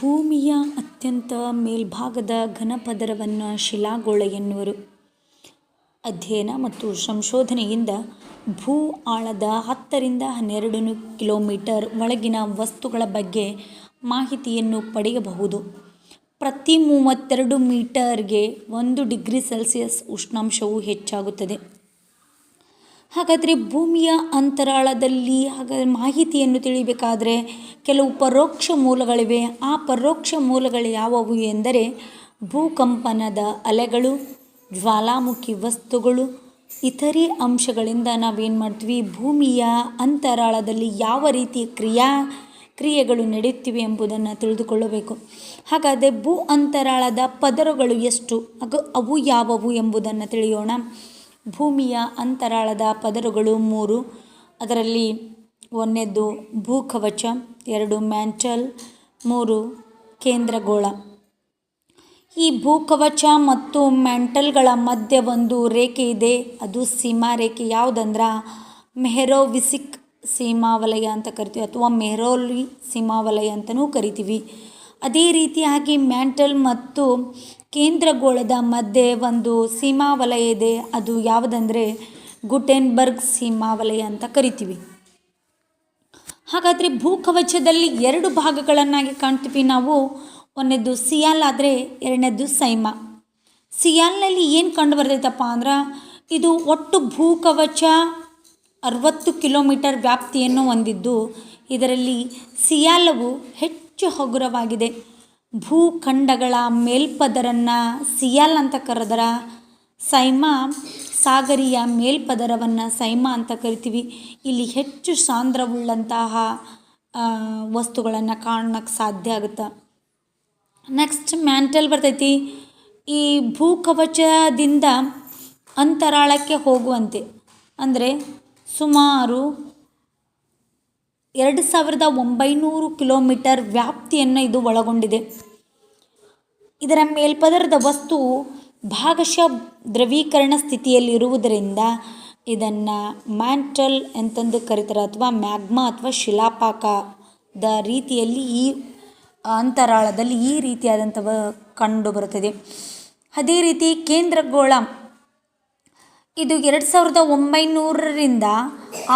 ಭೂಮಿಯ ಅತ್ಯಂತ ಮೇಲ್ಭಾಗದ ಘನಪದರವನ್ನು ಶಿಲಾಗೋಳ ಎನ್ನುವರು. ಅಧ್ಯಯನ ಮತ್ತು ಸಂಶೋಧನೆಯಿಂದ ಭೂ ಆಳದ ಹತ್ತರಿಂದ ಹನ್ನೆರಡು ಕಿಲೋಮೀಟರ್ ಒಳಗಿನ ವಸ್ತುಗಳ ಬಗ್ಗೆ ಮಾಹಿತಿಯನ್ನು ಪಡೆಯಬಹುದು. ಪ್ರತಿ ಮೂವತ್ತೆರಡು ಮೀಟರ್ಗೆ ಒಂದು ಡಿಗ್ರಿ ಸೆಲ್ಸಿಯಸ್ ಉಷ್ಣಾಂಶವು ಹೆಚ್ಚಾಗುತ್ತದೆ. ಹಾಗಾದರೆ ಭೂಮಿಯ ಅಂತರಾಳದಲ್ಲಿ ಹಾಗ ಮಾಹಿತಿಯನ್ನು ತಿಳಿಬೇಕಾದರೆ ಕೆಲವು ಪರೋಕ್ಷ ಮೂಲಗಳಿವೆ. ಆ ಪರೋಕ್ಷ ಮೂಲಗಳು ಯಾವುವು ಎಂದರೆ ಭೂಕಂಪನದ ಅಲೆಗಳು, ಜ್ವಾಲಾಮುಖಿ ವಸ್ತುಗಳು, ಇತರೆ ಅಂಶಗಳಿಂದ ನಾವೇನು ಮಾಡ್ತೀವಿ ಭೂಮಿಯ ಅಂತರಾಳದಲ್ಲಿ ಯಾವ ರೀತಿಯ ಕ್ರಿಯಾ ಕ್ರಿಯೆಗಳು ನಡೆಯುತ್ತಿವೆ ಎಂಬುದನ್ನು ತಿಳಿದುಕೊಳ್ಳಬೇಕು. ಹಾಗಾದರೆ ಭೂ ಅಂತರಾಳದ ಪದರಗಳು ಎಷ್ಟು ಅವು ಯಾವುವು ಎಂಬುದನ್ನು ತಿಳಿಯೋಣ. ಭೂಮಿಯ ಅಂತರಾಳದ ಪದರುಗಳು ಮೂರು. ಅದರಲ್ಲಿ ಒಂದೆದ್ದು ಭೂಕವಚ, ಎರಡು ಮ್ಯಾಂಟಲ್, ಮೂರು ಕೇಂದ್ರಗೋಳ. ಈ ಭೂಕವಚ ಮತ್ತು ಮ್ಯಾಂಟಲ್ಗಳ ಮಧ್ಯೆ ಒಂದು ರೇಖೆ ಇದೆ. ಅದು ಸೀಮಾರೇಖೆ ಯಾವುದಂದ್ರೆ ಮೆಹರೋವಿಸಿಕ್ ಸೀಮಾ ವಲಯ ಅಂತ ಕರಿತೀವಿ ಅಥವಾ ಮೆಹರೋಲಿ ಸೀಮಾ ವಲಯ ಅಂತಲೂ ಕರಿತೀವಿ. ಅದೇ ರೀತಿಯಾಗಿ ಮ್ಯಾಂಟಲ್ ಮತ್ತು ಕೇಂದ್ರಗೋಳದ ಮಧ್ಯೆ ಒಂದು ಸೀಮಾವಲಯ ಇದೆ. ಅದು ಯಾವುದಂದ್ರೆ ಗುಟೆನ್ಬರ್ಗ್ ಸೀಮಾವಲಯ ಅಂತ ಕರಿತೀವಿ. ಹಾಗಾದರೆ ಭೂಕವಚದಲ್ಲಿ ಎರಡು ಭಾಗಗಳನ್ನಾಗಿ ಕಾಣ್ತೀವಿ ನಾವು. ಒಂದನೇದು ಸಿಯಾಲ್ ಆದರೆ ಎರಡನೇದು ಸೈಮಾ. ಸಿಯಾಲ್ನಲ್ಲಿ ಏನು ಕಂಡು ಬರ್ತೈತಪ್ಪ ಅಂದ್ರೆ ಇದು ಒಟ್ಟು ಭೂಕವಚ ಅರವತ್ತು ಕಿಲೋಮೀಟರ್ ವ್ಯಾಪ್ತಿಯನ್ನು ಹೊಂದಿದ್ದು ಇದರಲ್ಲಿ ಸಿಯಾಲವು ಹೆಚ್ಚು ಹಗುರವಾಗಿದೆ. ಭೂಖಂಡಗಳ ಮೇಲ್ಪದರನ್ನು ಸಿಯಾಲ್ ಅಂತ ಕರೆದರ, ಸೈಮಾ ಸಾಗರಿಯ ಮೇಲ್ಪದರವನ್ನು ಸೈಮಾ ಅಂತ ಕರಿತೀವಿ. ಇಲ್ಲಿ ಹೆಚ್ಚು ಸಾಂದ್ರವುಳ್ಳಂತಹ ವಸ್ತುಗಳನ್ನು ಕಾಣಕ್ಕೆ ಸಾಧ್ಯ ಆಗುತ್ತೆ. ನೆಕ್ಸ್ಟ್ ಮ್ಯಾಂಟಲ್ ಬರ್ತೈತಿ. ಈ ಭೂಕವಚದಿಂದ ಅಂತರಾಳಕ್ಕೆ ಹೋಗುವಂತೆ ಅಂದರೆ ಸುಮಾರು ಎರಡು ಸಾವಿರದ ಒಂಬೈನೂರು ಕಿಲೋಮೀಟರ್ ವ್ಯಾಪ್ತಿಯನ್ನು ಇದು ಒಳಗೊಂಡಿದೆ. ಇದರ ಮೇಲ್ಪದರದ ವಸ್ತು ಭಾಗಶಃ ದ್ರವೀಕರಣ ಸ್ಥಿತಿಯಲ್ಲಿರುವುದರಿಂದ ಇದನ್ನು ಮ್ಯಾಂಟಲ್ ಅಂತಂದು ಕರೀತಾರೆ ಅಥವಾ ಮ್ಯಾಗ್ಮಾ ಅಥವಾ ಶಿಲಾಪಾಕದ ರೀತಿಯಲ್ಲಿ ಈ ಅಂತರಾಳದಲ್ಲಿ ಈ ರೀತಿಯಾದಂಥವ ಕಂಡುಬರುತ್ತದೆ. ಅದೇ ರೀತಿ ಕೇಂದ್ರಗೋಳ ಇದು ಎರಡು ಸಾವಿರದ ಒಂಬೈನೂರರಿಂದ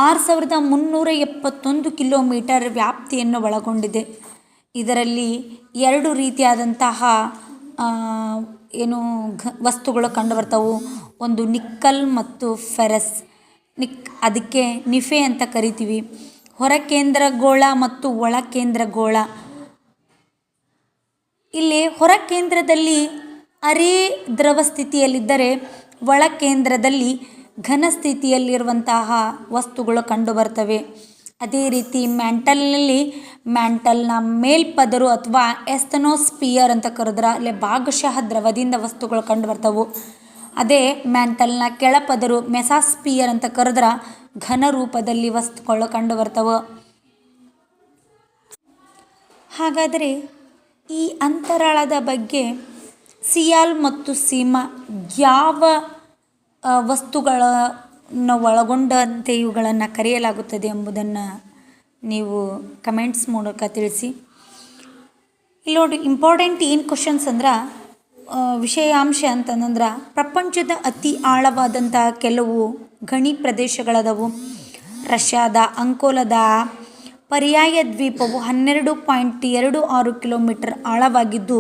ಆರು ಸಾವಿರದ ಮುನ್ನೂರ ಎಪ್ಪತ್ತೊಂದು ಕಿಲೋಮೀಟರ್ ವ್ಯಾಪ್ತಿಯನ್ನು ಒಳಗೊಂಡಿದೆ. ಇದರಲ್ಲಿ ಎರಡು ರೀತಿಯಾದಂತಹ ಏನು ಘ, ವಸ್ತುಗಳು ಕಂಡುಬರ್ತವೆ. ಒಂದು ನಿಕ್ಕಲ್ ಮತ್ತು ಫೆರಸ್. ನಿಕ್, ಅದಕ್ಕೆ ನಿಫೆ ಅಂತ ಕರಿತೀವಿ. ಹೊರಕೇಂದ್ರಗೋಳ ಮತ್ತು ಒಳ ಒಳಕೇಂದ್ರಗೋಳ. ಇಲ್ಲಿ ಹೊರಕೇಂದ್ರದಲ್ಲಿ ಅರೆ ದ್ರವ ಸ್ಥಿತಿಯಲ್ಲಿದ್ದರೆ ಒಳಕೇಂದ್ರದಲ್ಲಿ ಘನ ಸ್ಥಿತಿಯಲ್ಲಿರುವಂತಹ ವಸ್ತುಗಳು ಕಂಡುಬರ್ತವೆ. ಅದೇ ರೀತಿ ಮ್ಯಾಂಟಲ್ನಲ್ಲಿ ಮ್ಯಾಂಟಲ್ನ ಮೇಲ್ಪದರು ಅಥವಾ ಎಸ್ತನೋಸ್ಪಿಯರ್ ಅಂತ ಕರೆದ್ರೆ, ಅಲ್ಲಿ ಭಾಗಶಃ ದ್ರವದಿಂದ ವಸ್ತುಗಳು ಕಂಡುಬರ್ತವೆ. ಅದೇ ಮ್ಯಾಂಟಲ್ನ ಕೆಳಪದರು ಮೆಸಾಸ್ಪಿಯರ್ ಅಂತ ಕರೆದ್ರೆ ಘನ ರೂಪದಲ್ಲಿ ವಸ್ತುಗಳು ಕಂಡುಬರ್ತವೆ. ಹಾಗಾದರೆ ಈ ಅಂತರಾಳದ ಬಗ್ಗೆ ಸಿಯಾಲ್ ಮತ್ತು ಸೀಮಾ ಯಾವ ವಸ್ತುಗಳನ್ನು ಒಳಗೊಂಡಂತೆ ಇವುಗಳನ್ನು ಕರೆಯಲಾಗುತ್ತದೆ ಎಂಬುದನ್ನು ನೀವು ಕಮೆಂಟ್ಸ್ ಮೂಲಕ ತಿಳಿಸಿ. ಇಲ್ಲಿ ನೋಡಿ ಇಂಪಾರ್ಟೆಂಟ್ ಏನು ಕ್ವಶನ್ಸ್ ಅಂದ್ರೆ ವಿಷಯಾಂಶ ಅಂತಂದ್ರೆ, ಪ್ರಪಂಚದ ಅತಿ ಆಳವಾದಂತಹ ಕೆಲವು ಗಣಿ ಪ್ರದೇಶಗಳದವು. ರಷ್ಯಾದ, ಅಂಕೋಲದ ಪರ್ಯಾಯ ದ್ವೀಪವು ಹನ್ನೆರಡು ಪಾಯಿಂಟ್ ಎರಡು ಆರು ಕಿಲೋಮೀಟರ್ ಆಳವಾಗಿದ್ದು,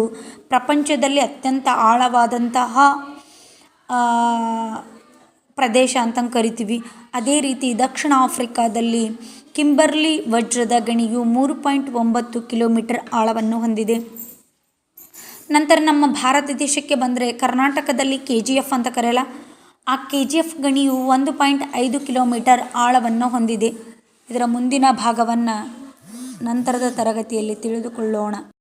ಪ್ರಪಂಚದಲ್ಲಿ ಅತ್ಯಂತ ಆಳವಾದಂತಹ ಪ್ರದೇಶ ಅಂತ ಕರಿತೀವಿ. ಅದೇ ರೀತಿ ದಕ್ಷಿಣ ಆಫ್ರಿಕಾದಲ್ಲಿ ಕಿಂಬರ್ಲಿ ವಜ್ರದ ಗಣಿಯು ಮೂರು ಪಾಯಿಂಟ್ ಒಂಬತ್ತು ಕಿಲೋಮೀಟರ್ ಆಳವನ್ನು ಹೊಂದಿದೆ. ನಂತರ ನಮ್ಮ ಭಾರತ ದೇಶಕ್ಕೆ ಬಂದರೆ ಕರ್ನಾಟಕದಲ್ಲಿ ಕೆಜಿಎಫ್ ಅಂತ ಕರೆಯಲ್ಲ ಆ ಕೆಜಿಎಫ್ ಗಣಿಯು ಒಂದು ಪಾಯಿಂಟ್ ಐದು ಕಿಲೋಮೀಟರ್ ಆಳವನ್ನು ಹೊಂದಿದೆ. ಇದರ ಮುಂದಿನ ಭಾಗವನ್ನು ನಂತರದ ತರಗತಿಯಲ್ಲಿ ತಿಳಿದುಕೊಳ್ಳೋಣ.